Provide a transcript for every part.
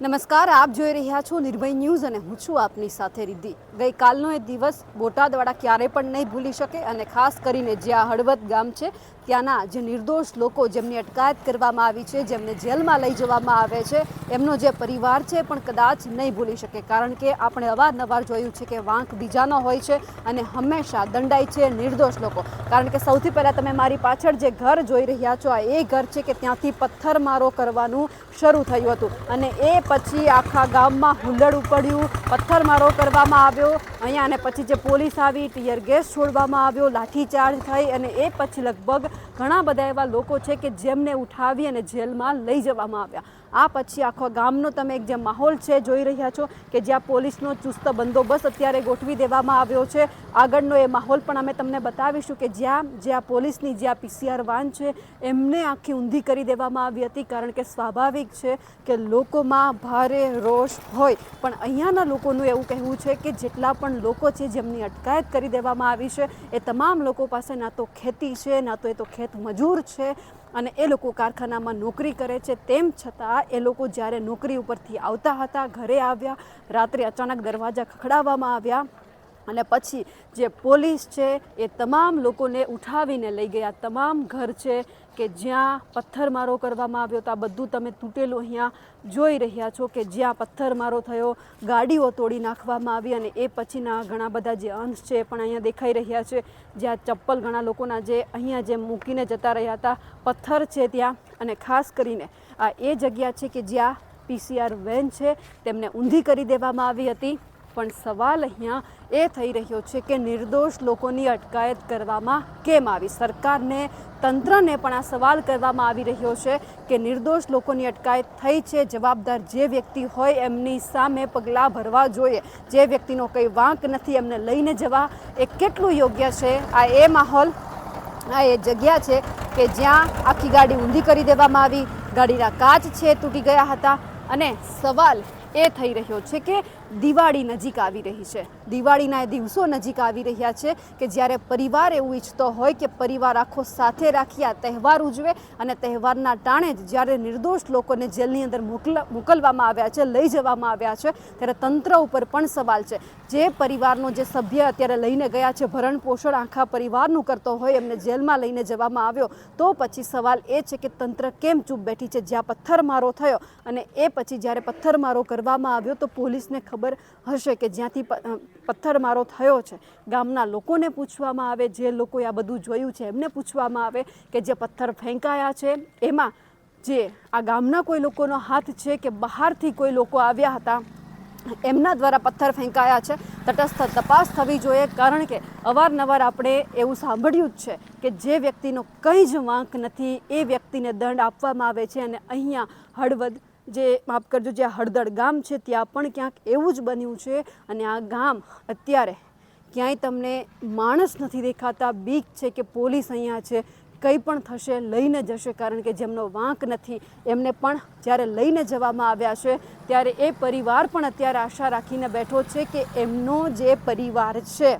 નમસ્કાર, આપ જોઈ રહ્યા છો નિર્ભય ન્યૂઝ અને હું છું આપની સાથે રિદ્ધિ. ગઈકાલનો એ દિવસ બોટાદવાળા ક્યારે પણ નહીં ભૂલી શકે અને ખાસ કરીને જ્યાં હળવદ ગામ છે, ત્યાંના જે નિર્દોષ લોકો જેમની અટકાયત કરવામાં આવી છે, જેમને જેલમાં લઈ જવામાં આવે છે, એમનો જે પરિવાર છે પણ કદાચ નહીં ભૂલી શકે. કારણ કે આપણે અવારનવાર જોયું છે કે વાંક બીજાનો હોય છે અને હંમેશા દંડાય છે નિર્દોષ લોકો. કારણ કે સૌથી પહેલાં તમે મારી પાછળ જે ઘર જોઈ રહ્યા છો, આ એ ઘર છે કે ત્યાંથી પથ્થરમારો કરવાનું શરૂ થયું હતું. અને એ પછી આખા ગામમાં હુલ્લડ ઉપડ્યું પથ્થરમારો કરવામાં આવ્યો. અહીંયા અને પછી જે પોલીસ આવી, ટીયર ગેસ છોડવામાં આવ્યો, લાઠીચાર્જ થઈ અને એ પછી લગભગ ઘણા બધા એવા લોકો છે કે જેમને ઉઠાવી અને જેલમાં લઈ જવામાં આવ્યા. આ પછી આખો ગામનો તમે એક જે માહોલ છે, જોઈ રહ્યા છો કે જ્યાં પોલીસનો ચુસ્ત બંદોબસ્ત અત્યારે ગોઠવી દેવામાં આવ્યો છે. આગળનો એ માહોલ પણ અમે તમને બતાવીશું કે જ્યાં જ્યાં પોલીસની જ્યાં પીસીઆર વાન છે, એમને આખી ઊંધી કરી દેવામાં આવી હતી કારણ કે સ્વાભાવિક છે કે લોકોમાં ભારે રોષ હોય. પણ અહીંયાના લોકોનું એવું કહેવું છે કે જેટલા પણ લોકો છે જેમની અટકાયત કરી દેવામાં આવી છે. એ તમામ લોકો પાસે ના તો ખેતી છે, ના તો એ તો ખેત મજૂર છે. અને એ લોકો કારખાનામાં નોકરી કરે છે. તેમ છતાં એ લોકો જ્યારે નોકરી ઉપરથી આવતા હતા, ઘરે આવ્યા, રાત્રે અચાનક દરવાજા ખખડાવવામાં આવ્યા અને પછી જે પોલીસ છે, એ તમામ લોકોને ઉઠાવીને લઈ ગયા. તમામ ઘર છે કે જ્યાં પથ્થરમારો કરવામાં આવ્યો તો આ બધું તમે તૂટેલું અહીંયા જોઈ રહ્યા છો કે જ્યાં પથ્થરમારો થયો, ગાડીઓ તોડી નાખવામાં આવી અને એ પછીના ઘણા બધા જે અંશ છે પણ અહીંયા દેખાઈ રહ્યા છે. જ્યાં ચપ્પલ ઘણા લોકોના જે અહીંયા જે મૂકીને જતા રહ્યા હતા, પથ્થર છે ત્યાં. અને ખાસ કરીને આ એ જગ્યા છે કે જ્યાં પીસીઆર વેન છે, તેમને ઊંધી કરી દેવામાં આવી હતી. પણ સવાલ અહીંયા એ થઈ રહ્યો છે કે નિર્દોષ લોકોની અટકાયત કરવામાં કેમ આવી? સરકારને, તંત્રને પણ આ સવાલ કરવામાં આવી રહ્યો છે કે નિર્દોષ લોકોની અટકાયત થઈ છે, જવાબદાર જે વ્યક્તિ હોય એમની સામે પગલાં ભરવા જોઈએ. જે વ્યક્તિનો કંઈ વાંક નથી એમને લઈને જવા. એ કેટલું યોગ્ય છે? આ એ માહોલ, આ એ જગ્યા છે કે જ્યાં આખી ગાડી ઊંધી કરી દેવામાં આવી, ગાડીના કાચ છે, તૂટી ગયા હતા. અને સવાલ એ થઈ રહ્યો છે કે દિવાળી નજીક આવી રહી છે. દિવાળીના એ દિવસો નજીક આવી રહ્યા છે કે જ્યારે પરિવાર એવું ઈચ્છતો હોય કે પરિવાર આખો સાથે રાખી આ તહેવાર ઉજવે અને તહેવારના ટાણે જ જ્યારે નિર્દોષ લોકોને જેલની અંદર મોકલ, મોકલવામાં આવ્યા છે, લઈ જવામાં આવ્યા છે, ત્યારે તંત્ર ઉપર પણ સવાલ છે. જે પરિવારનો જે સભ્ય અત્યારે લઈને ગયા છે, ભરણ પોષણ આખા પરિવારનું કરતો હોય, એમને જેલમાં લઈને જવામાં આવ્યો, તો પછી સવાલ એ છે કે તંત્ર કેમ ચૂપ બેઠી છે? જ્યાં પથ્થરમારો થયો અને એ પછી જ્યારે પથ્થરમારો કરવામાં આવ્યો, તો પોલીસને ખબર હશે કે જ્યાંથી પથ્થરમારો થયો છે. ગામના લોકોને પૂછવામાં આવે, જે લોકોએ આ બધું જોયું છે, એમને પૂછવામાં આવે કે જે પથ્થર ફેંકાયા છે. એમાં જે આ ગામના કોઈ લોકોનો હાથ છે કે બહારથી કોઈ લોકો આવ્યા હતા, એમના દ્વારા પથ્થર ફેંકાયા છે. તટસ્થ તપાસ થવી જોઈએ, કારણ કે અવારનવાર આપણે એવું સાંભળ્યું જ છે કે જે વ્યક્તિનો કંઈ જ વાંક નથી, એ વ્યક્તિને દંડ આપવામાં આવે છે અને અહીંયા હળવદ જે, માફ કરજો, જે હળદળ ગામ છે, ત્યાં પણ ક્યાંક એવું જ બન્યું છે અને આ ગામ અત્યારે ક્યાંય તમને માણસ નથી દેખાતા, બીક છે કે પોલીસ અહીંયા છે, કંઈ પણ થશે, લઈને જશે, કારણ કે જેમનો વાંક નથી, એમને પણ જ્યારે લઈને જવામાં આવ્યા છે, ત્યારે એ પરિવાર પણ અત્યારે આશા રાખીને બેઠો છે કે એમનો જે પરિવાર છે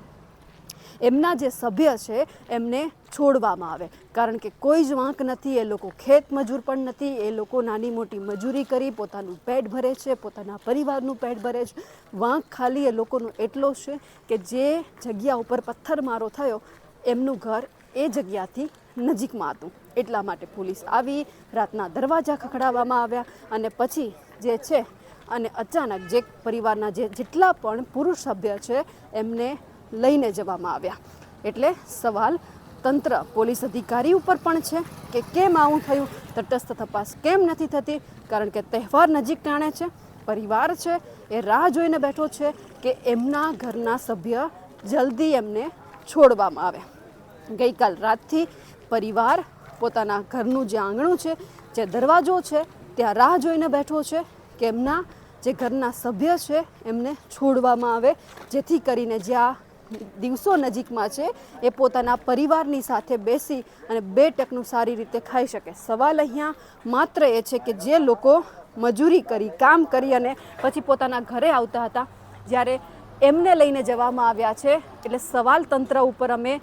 એમના જે સભ્ય છે, એમને છોડવામાં આવે. કારણ કે કોઈ જ વાંક નથી, એ લોકો ખેત મજૂર પણ નથી, એ લોકો નાની મોટી મજૂરી કરી, પોતાનું પેટ ભરે છે, પોતાના પરિવારનું પેટ ભરે છે. વાંક ખાલી એ લોકોનો એટલો છે કે જે જગ્યા ઉપર પથ્થરમારો થયો, એમનું ઘર એ જગ્યાથી નજીકમાં હતું. એટલા માટે પોલીસ આવી, રાતના દરવાજા ખખડાવવામાં આવ્યા અને પછી જે છે, અને અચાનક જે પરિવારના જે જેટલા પણ પુરુષ સભ્ય છે, એમને લઈને જવામાં આવ્યા. એટલે સવાલ તંત્ર, પોલીસ અધિકારી ઉપર પણ છે કે કેમ આવું થયું? તટસ્થ તપાસ કેમ નથી થતી? કારણ કે તહેવાર નજીક ટાણે છે, પરિવાર છે, એ રાહ જોઈને બેઠો છે કે એમના ઘરના સભ્ય જલ્દી એમને છોડવામાં આવે. ગઈકાલ રાતથી પરિવાર પોતાના ઘરનું જે આંગણું છે, જે દરવાજો છે, ત્યાં રાહ જોઈને બેઠો છે કે એમના જે ઘરના સભ્ય છે, એમને છોડવામાં આવે. જેથી કરીને જ્યાં દિવસો નજીકમાં છે, એ પોતાના પરિવારની સાથે બેસી અને બે ટકનું સારી રીતે ખાઈ શકે. સવાલ અહીંયા માત્ર એ છે કે જે લોકો મજૂરી કરી, કામ કરી અને પછી પોતાના ઘરે આવતા હતા, જ્યારે એમને લઈને જવામાં આવ્યા છે, એટલે સવાલ તંત્ર ઉપર અમે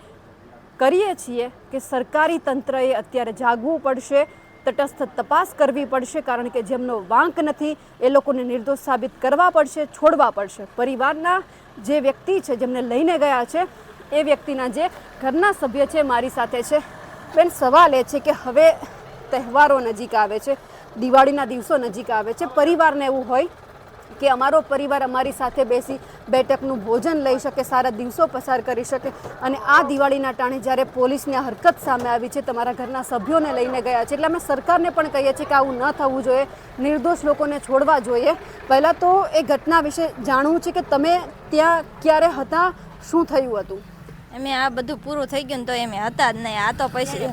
કરીએ છીએ કે સરકારી તંત્રએ અત્યારે જાગવું પડશે તટસ્થ તપાસ કરવી પડશે કારણ કે જેમનો વાંક નથી, એ લોકોને નિર્દોષ સાબિત કરવા પડશે, છોડવા પડશે. પરિવારના જે વ્યક્તિ છે, જેમને લઈને ગયા છે, એ વ્યક્તિના જે ઘરના સભ્ય છે, મારી સાથે છે. બેન, સવાલ એ છે કે હવે તહેવારો નજીક આવે છે, દિવાળીના દિવસો નજીક આવે છે. પરિવારને એવું હોય કે અમારો પરિવાર અમારી સાથે બેસી બેઠકનું ભોજન લઈ શકે, સારા દિવસો પસાર કરી શકે. અને આ દિવાળીના ટાણે જ્યારે પોલીસની હરકત સામે આવી છે, તમારા ઘરના સભ્યોને લઈને ગયા છે, એટલે અમે સરકારને પણ કહીએ છીએ કે આવું ન થવું જોઈએ, નિર્દોષ લોકોને છોડવા જોઈએ. પહેલાં તો એ ઘટના વિશે જાણવું છે કે તમે ત્યાં ક્યારે હતા, શું થયું હતું? અમે આ બધું પૂરું થઈ ગયું તો એમે હતા જ નહીં. આ તો પછી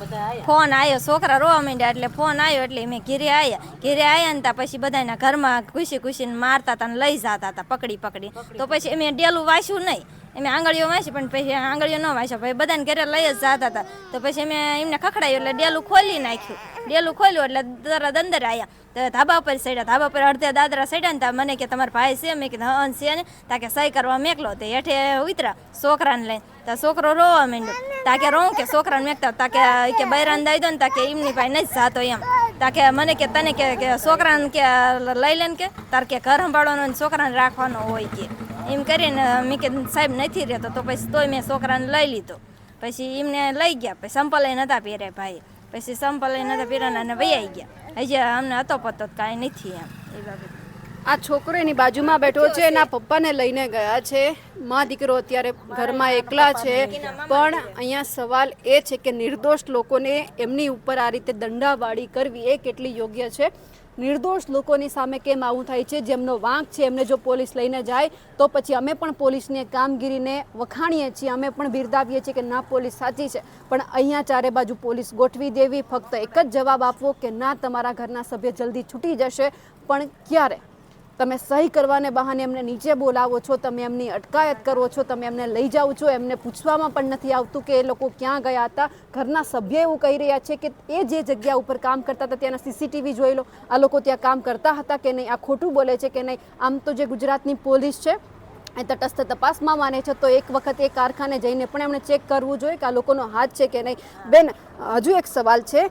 ફોન આવ્યો છોકરા રોવા માંડ્યા એટલે ફોન આવ્યો એટલે મેં ઘીરે આવ્યા ઘીરે આવ્યા ને ત્યાં પછી બધાના ઘરમાં ખુશી ખુશીને મારતા હતા ને લઈ જતા હતા પકડી પકડી. તો પછી અમે ડેલું વાંચ્યું નહીં. એમે આંગળીઓ વાંચી, પણ પછી આંગળીઓ ન વાંચ્યા. પછી બધાને ઘરે લઈ જ જતા હતા. તો પછી મેં એમને ખખડાયું એટલે ડેલું ખોલી નાખ્યું. ડેલું ખોલ્યું એટલે તરત અંદર આવ્યા તો ધાબા ઉપર સડ્યા ધાબા પર અડધે દાદરા સડ્યા ને ત્યાં મને કે તમારા ભાઈ છે? મેં કીધું, હા, છે ને. તા કે સહી કરવા મેકલો તે હેઠે ઉતરા છોકરાને લઈને. તા છોકરો રોવા માંડ્યો. તા કે રોઉં કે છોકરાને મેકતા તા કે કે બૈરાન દઈ દો ને તા કે એમની પાસે નથી જાતો એમ. તા કે મને કે તને કે છોકરાને કે લઈ લે ને કે? તાર કે ઘર સંભાળવાનો છોકરાને રાખવાનો હોય કે? એમ કરીને મેં કે સાહેબ નથી રહેતો, તો પછી તોય મેં છોકરાને લઈ લીધો. પછી એમને લઈ ગયા, પછી સંપલ નતા પહેરે ભાઈ પછી સંપલ નહોતા પહેર્યા અને વૈયાઈ ગયા. હજી અમને હતો પતો કાંઈ નથી એમ. એ બાબત. આ છોકરો એની બાજુમાં બેઠો છે, એના પપ્પાને લઈને ગયા છે. મા દીકરો અત્યારે ઘરમાં એકલા છે. પણ અહીંયા સવાલ એ છે કે નિર્દોષ લોકોને એમની ઉપર આ રીતે દંડાવાળી કરવી એ કેટલી યોગ્ય છે? નિર્દોષ લોકોની સામે કેમ આવું થાય છે? જેમનો વાંક છે, એમને જો પોલીસ લઈને જાય, તો પછી અમે પણ પોલીસની કામગીરીને વખાણીએ છીએ. અમે પણ બિરદાવીએ છીએ કે ના, પોલીસ સાચી છે. પણ અહીંયા ચારે બાજુ પોલીસ ગોઠવી દેવી, ફક્ત એક જ જવાબ આપવો કે ના, તમારા ઘરના સભ્ય જલ્દી છૂટી જશે. પણ ક્યારે? તમે સહી કરવાને બહાને એમને નીચે બોલાવો છો, તમે એમની અટકાયત કરો છો, તમે એમને લઈ જાઓ છો, એમને પૂછવામાં પણ નથી આવતું કે એ લોકો ક્યાં ગયા હતા. ઘરના સભ્ય એવું કહી રહ્યા છે કે એ જે જગ્યા ઉપર કામ કરતા હતા ત્યાંના સીસીટીવી જોઈ લો. આ લોકો ત્યાં કામ કરતા હતા કે નહીં? આ ખોટું બોલે છે કે નહીં? આમ તો જે ગુજરાતની પોલીસ છે, એ તટસ્થ તપાસમાં માને છે, તો એક વખત એ કારખાને જઈને પણ એમણે ચેક કરવું જોઈએ કે આ લોકોનો હાથ છે કે નહીં? બેન, હજુ એક સવાલ છે.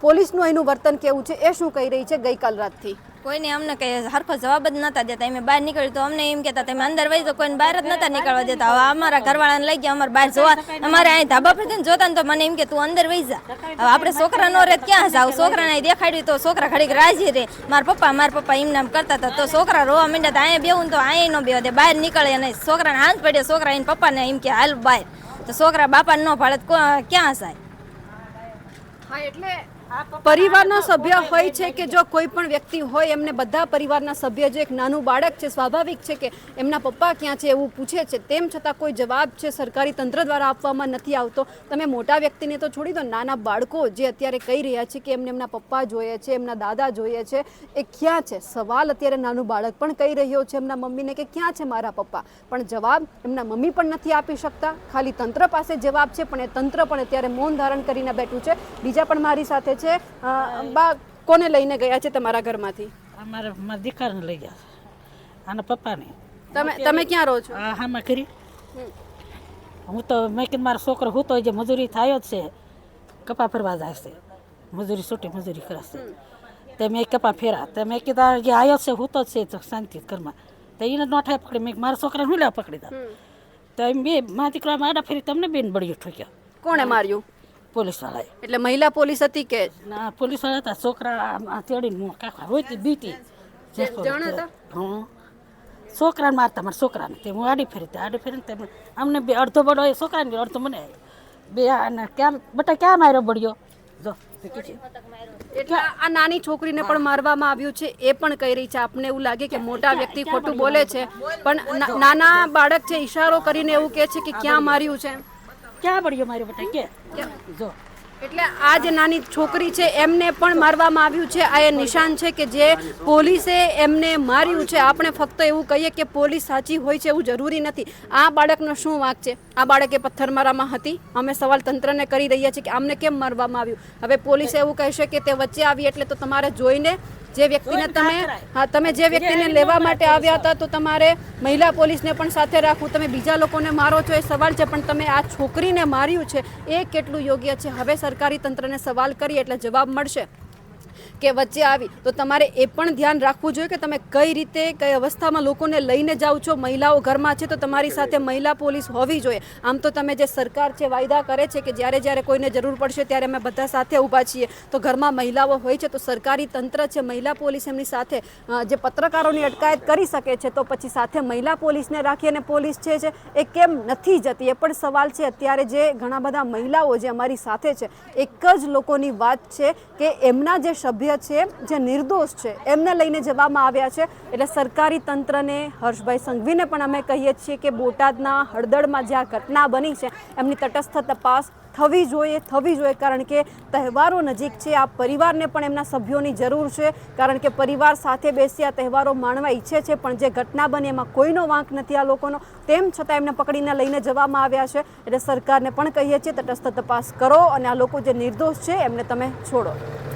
પોલીસનું એનું વર્તન કેવું છે? એ શું કહી રહી છે ગઈકાલ રાતથી? કોઈને અમને કઈ સરખો જવાબ જ નતા દેતા. અમે બહાર નીકળ્યું તો અમને એમ કહેતા તમે અંદર વહી તો કોઈને બહાર જ નતા નીકળવા દેતા. હવે અમારા ઘરવાળાને લઈ ગયા, અમારે બહાર જોવા. અમારે અહીં ધાબા પર જઈને જોતા ને તો મને એમ કે, તું અંદર વહી જા. હવે આપણે છોકરા નો રે તો ક્યાં જાવ? છોકરાને અહીં દેખાડ્યું તો છોકરા ઘડીક રાજી રે. મારા પપ્પા મારા પપ્પા એમ નામ કરતા હતા. તો છોકરા રોવા માંડ્યા તો અહીંયા બેવું તો અહીંયા નો બેવા દે. બહાર નીકળે નહીં છોકરાને હાથ પડ્યો છોકરા એને પપ્પાને એમ કે, હાલ બહાર. તો છોકરા બાપાને ન ભાડે ક્યાં જાય? હા, એટલે પરિવારનો સભ્ય હોય છે કે જો કોઈ પણ વ્યક્તિ હોય, એમને બધા પરિવારના સભ્ય, જો એક નાનું બાળક છે, સ્વાભાવિક છે કે એમના પપ્પા ક્યાં છે એવું પૂછે છે, તેમ છતાં કોઈ જવાબ છે સરકારી તંત્ર દ્વારા આપવામાં નથી આવતો. તમે મોટા વ્યક્તિને તો છોડી દો, નાના બાળકો જે અત્યારે કહી રહ્યા છે કે એમને એમના પપ્પા જોઈએ છે, એમના દાદા જોઈએ છે, એ ક્યાં છે? સવાલ અત્યારે નાનું બાળક પણ કહી રહ્યો છે એમના મમ્મીને કે ક્યાં છે મારા પપ્પા? પણ જવાબ એમના મમ્મી પણ નથી આપી શકતા. ખાલી તંત્ર પાસે જવાબ છે, પણ એ તંત્ર પણ અત્યારે મૌન ધારણ કરીને બેઠું છે. બીજા પણ મારી સાથે છે. બા કોને લઈને ગયા છે તમારા ઘરમાંથી? અમારે મારા દીકરાને લઈ ગયા છે. આના પપ્પાને. તમે તમે ક્યાં રહો છો? હા હામાં કરી હું તો મેં કીધું મારો છોકરો હું તો જે મજૂરી થાય જ છે કપા ફરવા જાય છે. મજૂરી છૂટી મજૂરી કરશે તે મેં કપા ફેરા. તે મેં કીધા જે આવ્યો છે હું તો જ છે શાંતિ ઘરમાં. તો એને ન થાય પકડી. મેં મારા છોકરાને હું લેવા પકડી દા તો એમ બે મારા દીકરામાં આડા ફેરી તમને બેન બળ્યું ઠોક્યો. કોણે માર્યું? પોલીસવાળાએ એટલે મહિલા પોલીસ હતી કે? ના પોલીસવાળા હતા. છોકરા આમ આ તેડીને મું કાકા હોય તે બીતી. હં. છોકરાને મારતા મારા છોકરાને. તે હું આડી ફેરી આડી ફેરીને તે અમને બે અડધો બડો એ છોકરાને અડધો મને બે આને ક્યાં બટા ક્યાં માર્યો બળ્યો? જો એટલે આ નાની છોકરીને પણ મારવામાં આવ્યું છે એ પણ કહી રહી છે. આપને એવું લાગે કે મોટા વ્યક્તિ ખોટું બોલે છે પણ નાના બાળક છે ઈશારો કરીને એવું કહે છે કે ક્યાં માર્યું છે? ક્યાં પડ્યો માર્યો બટા? કે? જો. એટલે આ જે નાની છોકરી છે એમને પણ મારવામાં આવ્યું છે. આ એ નિશાન છે કે જે પોલીસે એમને માર્યું છે. આપણે ફક્ત એવું કહીએ કે પોલીસ સાચી હોય છે એવું જરૂરી નથી. આ બાળકનો શું વાંક છે? આ બાળકે પથ્થરમારામાં હતી. અમે સવાલ તંત્રને કરી રહ્યા છીએ કે આમને કેમ મારવામાં આવ્યું? હવે પોલીસ એવું કહેશે કે તે વચ્ચે આવી એટલે તો તમારે જોઈને જે વ્યક્તિને તમે હા તમે જે વ્યક્તિને લેવા માટે આવ્યા હતા તો તમારે મહિલા પોલીસને પણ સાથે રાખવું. તમે બીજા લોકોને મારો છો એ સવાલ છે પણ તમે આ છોકરીને માર્યું છે એ કેટલું યોગ્ય છે? હવે સરકારી તંત્રને સવાલ કરીએ એટલે જવાબ મળશે. કે વચ્ચે આવી, તો તમારે એ પણ ધ્યાન રાખવું જોઈએ કે તમે કઈ રીતે, કઈ અવસ્થામાં લોકોને લઈને જાઓ છો. મહિલાઓ ઘરમાં છે તો તમારી સાથે મહિલા પોલીસ હોવી જોઈએ. આમ તો તમે જે સરકાર છે, વાયદા કરે છે કે જ્યારે જ્યારે કોઈને જરૂર પડશે ત્યારે અમે બધા સાથે ઊભા છીએ. તો ઘરમાં મહિલાઓ હોય છે તો સરકારી તંત્ર છે, મહિલા પોલીસ એમની સાથે જે પત્રકારોની અટકાયત કરી શકે છે તો પછી સાથે મહિલા પોલીસને રાખી અને પોલીસ છે છે, એ કેમ નથી જતી? એ પણ સવાલ છે. અત્યારે જે ઘણા બધા મહિલાઓ જે અમારી સાથે છે, એક જ લોકોની વાત છે કે એમના જે સભ્ય છે, જે નિર્દોષ છે, એમને લઈને જવામાં આવ્યા છે. એટલે સરકારી તંત્રને, હર્ષભાઈ સંઘવીને પણ અમે કહીએ છીએ કે બોટાદના હળદળમાં જે આ ઘટના બની છે, એમની તટસ્થ તપાસ થવી જોઈએ થવી જોઈએ, કારણ કે તહેવારો નજીક છે. આ પરિવારને પણ એમના સભ્યોની જરૂર છે, કારણ કે પરિવાર સાથે બેસી આ તહેવારો માણવા ઈચ્છે છે, પણ જે ઘટના બની એમાં કોઈનો વાંક નથી આ લોકોનો. તેમ છતાં એમને પકડીને લઈને જવામાં આવ્યા છે. એટલે સરકારને પણ કહીએ છીએ, તટસ્થ તપાસ કરો અને આ લોકો જે નિર્દોષ છે, એમને તમે છોડો.